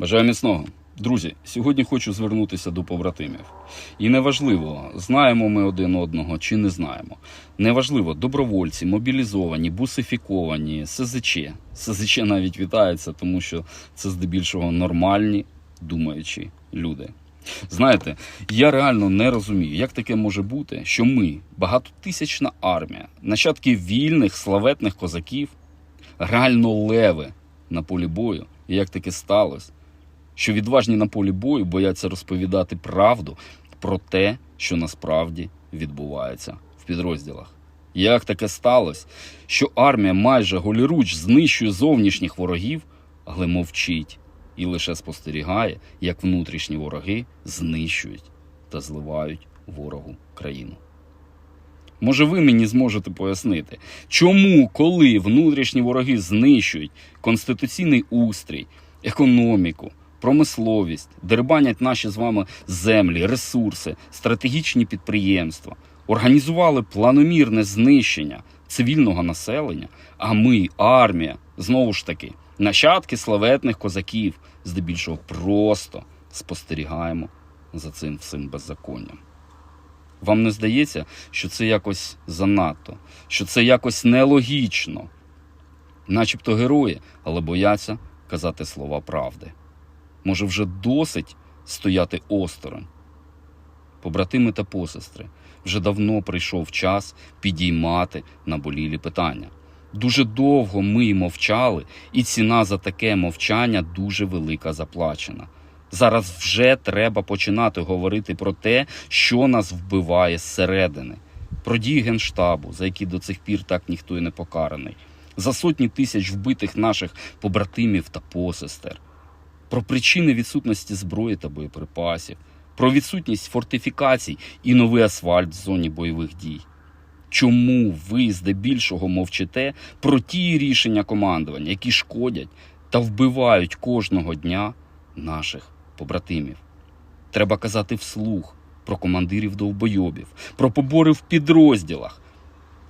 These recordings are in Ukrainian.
Бажаю міцного. Друзі, сьогодні хочу звернутися до побратимів. І неважливо, знаємо ми один одного чи не знаємо. Неважливо, добровольці, мобілізовані, бусифіковані, СЗЧ. СЗЧ навіть вітається, тому що це здебільшого нормальні, думаючі люди. Знаєте, я реально не розумію, як таке може бути, що ми, багатотисячна армія, нащадки вільних славетних козаків, реально леви на полі бою. І як таке сталося? Що відважні на полі бою бояться розповідати правду про те, що насправді відбувається в підрозділах. Як таке сталося, що армія майже голіруч знищує зовнішніх ворогів, але мовчить і лише спостерігає, як внутрішні вороги знищують та зливають ворогу країну. Може, ви мені зможете пояснити, чому, коли внутрішні вороги знищують конституційний устрій, економіку, промисловість, дербанять наші з вами землі, ресурси, стратегічні підприємства, організували планомірне знищення цивільного населення, а ми, армія, знову ж таки, нащадки славетних козаків, здебільшого просто спостерігаємо за цим всім беззаконням. Вам не здається, що це якось занадто, що це якось нелогічно, начебто герої, але бояться казати слова правди. Може, вже досить стояти осторонь? Побратими та посестри, вже давно прийшов час підіймати наболілі питання. Дуже довго ми мовчали, і ціна за таке мовчання дуже велика заплачена. Зараз вже треба починати говорити про те, що нас вбиває зсередини, про дії генштабу, за які до цих пір так ніхто і не покараний, за сотні тисяч вбитих наших побратимів та посестер, про причини відсутності зброї та боєприпасів, про відсутність фортифікацій і новий асфальт в зоні бойових дій. Чому ви здебільшого мовчите про ті рішення командування, які шкодять та вбивають кожного дня наших побратимів? Треба казати вслух про командирів довбойобів, про побори в підрозділах,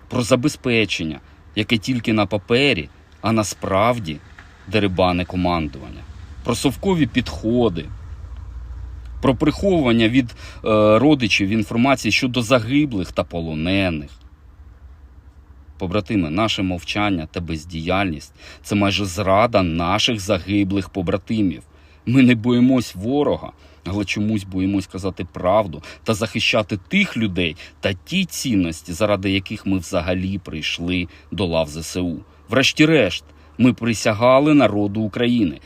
про забезпечення, яке тільки на папері, а насправді дерибане командування, про совкові підходи, про приховування від е, родичів інформації щодо загиблих та полонених. Побратими, наше мовчання та бездіяльність це майже зрада наших загиблих побратимів. Ми не боїмось ворога, але чомусь боїмось казати правду та захищати тих людей та ті цінності, заради яких ми взагалі прийшли до лав ЗСУ. Врешті-решт, ми присягали народу України